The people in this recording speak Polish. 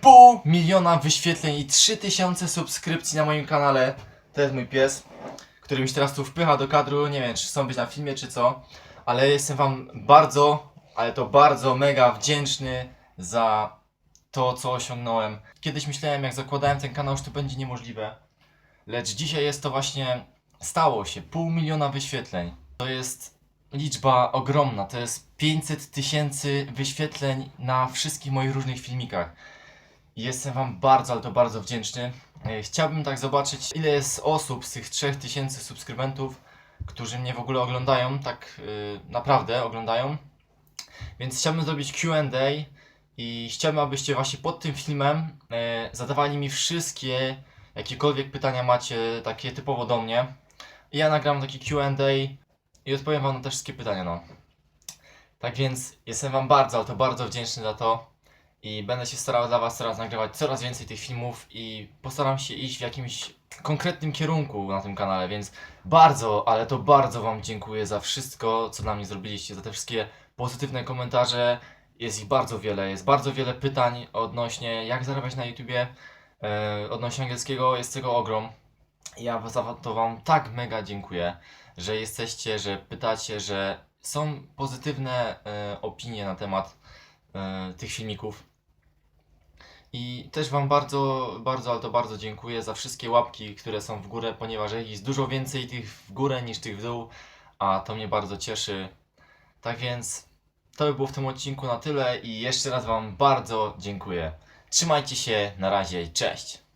pół miliona wyświetleń i 3000 subskrypcji na moim kanale. To jest mój pies, który mi się teraz tu wpycha do kadru. Nie wiem, czy chcą być na filmie, czy co. Ale jestem wam bardzo, ale to bardzo mega wdzięczny za to, co osiągnąłem. Kiedyś myślałem, jak zakładałem ten kanał, że to będzie niemożliwe. Lecz dzisiaj jest to właśnie, stało się, pół miliona wyświetleń. To jest liczba ogromna, to jest 500 tysięcy wyświetleń na wszystkich moich różnych filmikach. Jestem Wam bardzo, ale to bardzo wdzięczny. E, Chciałbym tak zobaczyć, ile jest osób z tych 3000 subskrybentów, którzy mnie w ogóle oglądają, tak y, naprawdę oglądają. Więc chciałbym zrobić QA i chciałbym, abyście właśnie pod tym filmem e, zadawali mi wszystkie, jakiekolwiek pytania macie, takie typowo do mnie. I ja nagram taki QA i odpowiem Wam na te wszystkie pytania, no. Tak więc jestem Wam bardzo, ale to bardzo wdzięczny za to i będę się starał dla Was teraz nagrywać coraz więcej tych filmów i postaram się iść w jakimś konkretnym kierunku na tym kanale, więc bardzo, ale to bardzo Wam dziękuję za wszystko, co dla mnie zrobiliście, za te wszystkie pozytywne komentarze. Jest ich bardzo wiele, jest bardzo wiele pytań odnośnie jak zarabiać na YouTubie, e, odnośnie angielskiego, jest tego ogrom. Ja za to Wam tak mega dziękuję, że jesteście, że pytacie, że są pozytywne e, opinie na temat e, tych filmików. I też Wam bardzo, bardzo, ale to bardzo dziękuję za wszystkie łapki, które są w górę, ponieważ jest dużo więcej tych w górę niż tych w dół, a to mnie bardzo cieszy. Tak więc to by było w tym odcinku na tyle i jeszcze raz Wam bardzo dziękuję. Trzymajcie się, na razie, cześć!